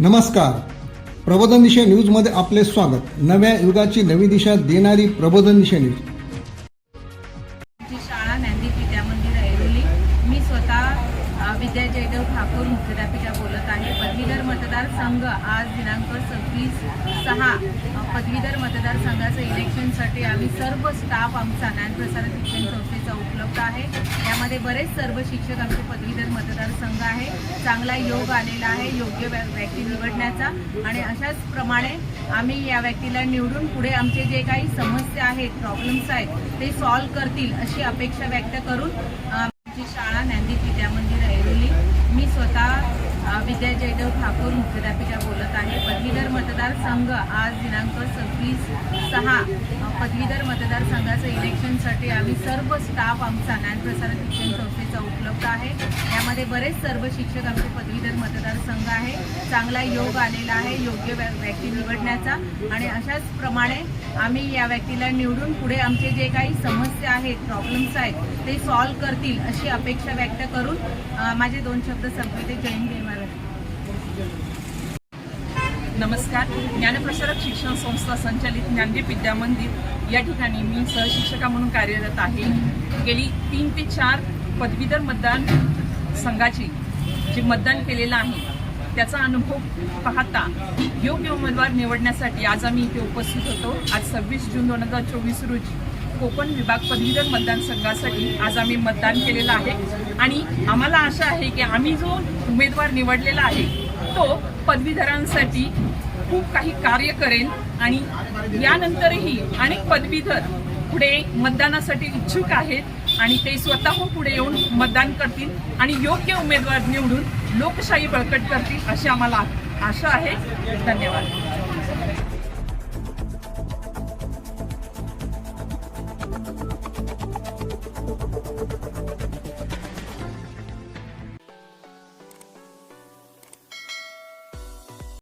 नमस्कार. प्रबोधन दिशा न्यूजमध्ये आपले स्वागत. नव्या युगाची नवी दिशा देणारी प्रबोधन दिशा न्यूज. शाळा ज्ञानदीप विद्या मंदिर ऐरोली मी स्वतः विद्या जयदेव ठाकूर मुख्याध्यापिका बोलत आहे पदवीधर मतदारसंघ आज दिनांक सव्वीस सहा. पदवीधर मतदारसंघाचं इलेक्शनसाठी आम्ही सर्व स्टाफ आमचा ज्ञानप्रसार शिक्षण संस्थेचा उपलब्ध आहे. यामध्ये बरेच सर्व शिक्षक आमचे पदवीधर मतदारसंघ आहे. चांगला योग आलेला आहे योग्य व्य- व्यक्ती निवडण्याचा. आणि अशाच प्रमाणे आम्ही या व्यक्तीला निवडून पुढे आमचे जे काही समस्या आहेत प्रॉब्लेम्स आहेत ते सॉल्व्ह करतील अशी अपेक्षा व्यक्त करून अ, जी शाळा ज्ञानदीप विद्या मंदिर ऐरोली मी स्वतः अ, विद्या जयदेव ठाकूर मुख्याध्यापिका बोलत आहे. पदवीधर मतदारसंघ आज दिनांक सव्वीस सहा. पदवीधर मतदारसंघाचं इलेक्शनसाठी आम्ही सर्व स्टाफ आमचा ज्ञानप्रसार शिक्षण संस्थेचा उपलब्ध आहे. यामध्ये बरेच सर्व शिक्षक आमचे पदवीधर मतदारसंघ आहे. चांगला योग आलेला आहे योग्य व्य- व्यक्ती निवडण्याचा. आणि अशाच प्रमाणे आम्ही या व्यक्तीला निवडून पुढे आमचे जे काही समस्या आहेत प्रॉब्लेम्स आहेत ते सॉल्व्ह करतील अशी अपेक्षा व्यक्त करून माझे दोन शब्द संपविते. जय हिंद जय महाराष्ट्र. नमस्कार. ज्ञानप्रसारक शिक्षण संस्था संचालित ज्ञानदीप विद्या मंदिर. या ठिकाणी मी सहशिक्षका म्हणून कार्यरत आहे. गेली तीन ते चार पदवीधर मतदान संघाची जे मतदान केलेलं आहे त्याचा अनुभव पाहता योग्य उमेदवार निवडण्यासाठी आज आम्ही इथे उपस्थित होतो. आज सव्वीस जून दोन हजार चोवीस रोजी कोकण विभाग पदवीधर मतदान संघासाठी आज आम्ही मतदान केलेलं आहे. आणि आम्हाला आशा आहे की आम्ही जो उमेदवार निवडलेला आहे तो पदवीधरांसाठी खूप काही कार्य करेल आणि यानंतरही अनेक पदवीधर पुढे मतदानासाठी इच्छुक आहेत आणि ते स्वतःहून पुढे येऊन मतदान करतील आणि योग्य उमेदवार निवडून लोकशाही बळकट करतील अशी आम्हाला आशा आहे. धन्यवाद.